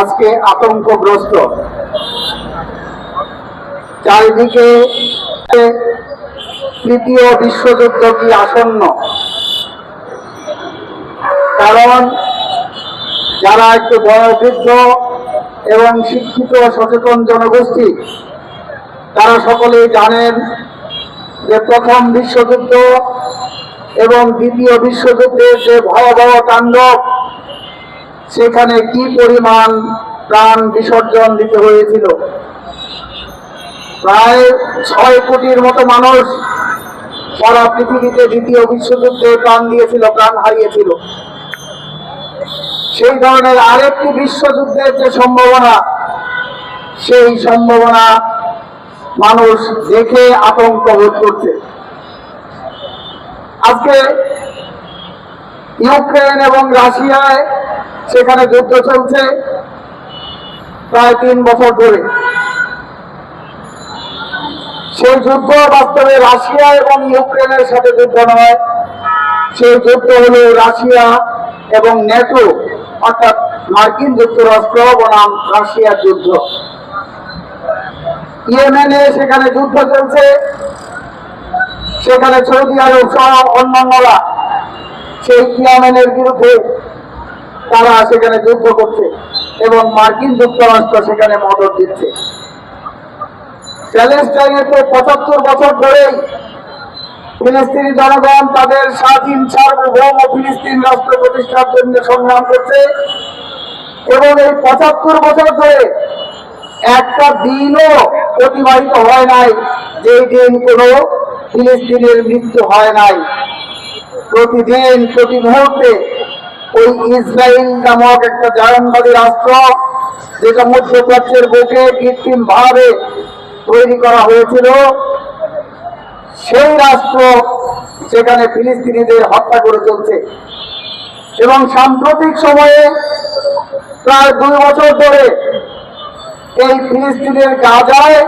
আজকে আতঙ্কগ্রস্ত। চারিদিকে তৃতীয় বিশ্বযুদ্ধ কি আসন্ন? কারণ যারা একটু বয়োবৃদ্ধ এবং শিক্ষিত সচেতন জনগোষ্ঠী, তারা সকলেই জানেন যে প্রথম বিশ্বযুদ্ধ এবং দ্বিতীয় বিশ্বযুদ্ধের যে ভয়াবহ তাণ্ডব সেখানে কি পরিমাণ প্রাণ বিসর্জন দিতে হয়েছিল? প্রায় ছয় কোটির মতো মানুষ সারা পৃথিবীতে দ্বিতীয় বিশ্বযুদ্ধে প্রাণ দিয়েছিল, প্রাণ হারিয়েছিল। সেই ধরনের আরেকটি বিশ্বযুদ্ধের যে সম্ভাবনা, সেই সম্ভাবনা মানুষ দেখে আতঙ্ক বোধ করছে। আজকে ইউক্রেন এবং রাশিয়ায় সেখানে যুদ্ধ চলছে প্রায় তিন বছর ধরে। সেই যুদ্ধ বাস্তবে রাশিয়া এবং ইউক্রেনের সাথে যুদ্ধ নয়, সেই যুদ্ধ হলো রাশিয়া এবং নেটো, অর্থাৎ মার্কিন যুক্তরাষ্ট্র বনাম রাশিয়ার যুদ্ধ। ইয়েমেনে সেখানে যুদ্ধ চলছে, সেখানে সৌদি আরব সহ অন্যান্যরা সেই ইয়ামেনের বিরুদ্ধে তারা সেখানে যুদ্ধ করছে এবং মার্কিন যুক্তরাষ্ট্র সেখানে মদত দিচ্ছে। পঁচাত্তর বছর ধরেই ফিলিস্তিনি জনগণ তাদের স্বাধীন, সার্বভৌম ফিলিস্তিন রাষ্ট্র প্রতিষ্ঠার জন্য সংগ্রাম করছে এবং এই পঁচাত্তর বছর ধরে একটা দিনও অতিবাহিত হয় নাই যে দিন কোনো ফিলিস্তিনের মৃত্যু হয় নাই। প্রতিদিন, প্রতি মুহূর্তে ওই ইসরায়েল নামক একটা জায়নবাদী রাষ্ট্র, যেটা মধ্যপ্রাচ্যের বুকে কৃত্রিম ভাবে তৈরি করা হয়েছিল, সেই রাষ্ট্র সেখানে ফিলিস্তিনিদের হত্যা করে চলছে। এবং সাম্প্রতিক সময়ে প্রায় দুই বছর ধরে এই ফিলিস্তিনের গাজায়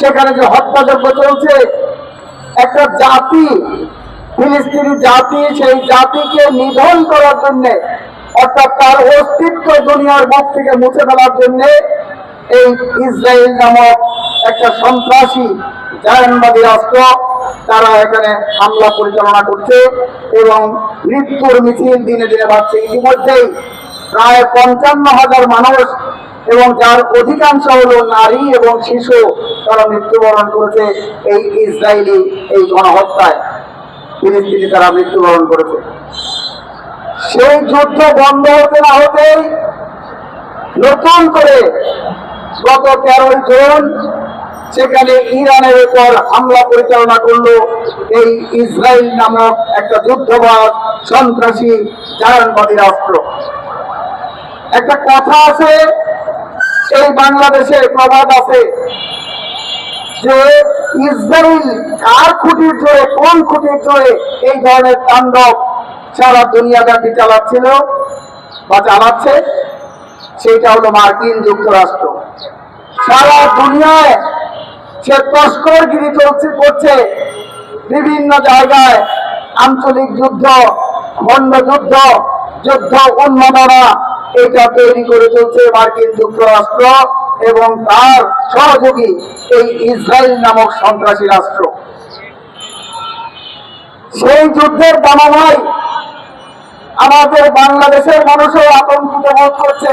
সেখানে যে হত্যাযজ্ঞ চলছে, একটা জাতি ফিলিস্তিনি জাতি সেই জাতিকে নিধন করার জন্য, অর্থাৎ তার অস্তিত্ব দুনিয়ার মুখ থেকে মুছে ফেলার জন্য এই ইসরায়েল নামক একটা সন্ত্রাসী জায়নবাদী রাষ্ট্র তারা এখানে হামলা পরিচালনা করছে এবং মৃত্যুর মিছিল দিনে দিনে বাড়ছে। ইতিমধ্যেই প্রায় পঞ্চান্ন হাজার মানুষ এবং যার অধিকাংশ হলো নারী এবং শিশু তারা মৃত্যুবরণ করেছে এই ইসরায়েলি এই গণহত্যায়। ফিলিস্তিনি তারা মৃত্যুবরণ করেছে সেই যুদ্ধ বন্ধ হতে না হতেই নতুন করে গত তেরোই জুন সেখানে ইরানের উপর হামলা পরিচালনা করল এই ইসরায়েল নামক একটা যুদ্ধবাদ সন্ত্রাসী জায়নবাদী রাষ্ট্র। একটা কথা আছে, এই বাংলাদেশে প্রবাদ আছে যে ইসরায়েল কার খুঁটির জোরে, কোন খুঁটির জোরে এই ধরনের তাণ্ডব সারা দুনিয়া ব্যাপী চালাচ্ছিল বা চালাচ্ছে সেটা হলো মার্কিন যুক্তরাষ্ট্র। সারা দুনিয়ায় সে তস্করগিরি চলছে, করছে। বিভিন্ন জায়গায় আঞ্চলিক যুদ্ধ, খণ্ড যুদ্ধ যুদ্ধ উন্মাদনা, এটা তৈরি করে চলছে মার্কিন যুক্তরাষ্ট্র। এবং তার সহযোগী এই ইসরায়েল নামক সন্ত্রাসী রাষ্ট্র। সেই যুদ্ধের দামামায় আমাদের বাংলাদেশের মানুষও আতঙ্কিত বোধ করছে।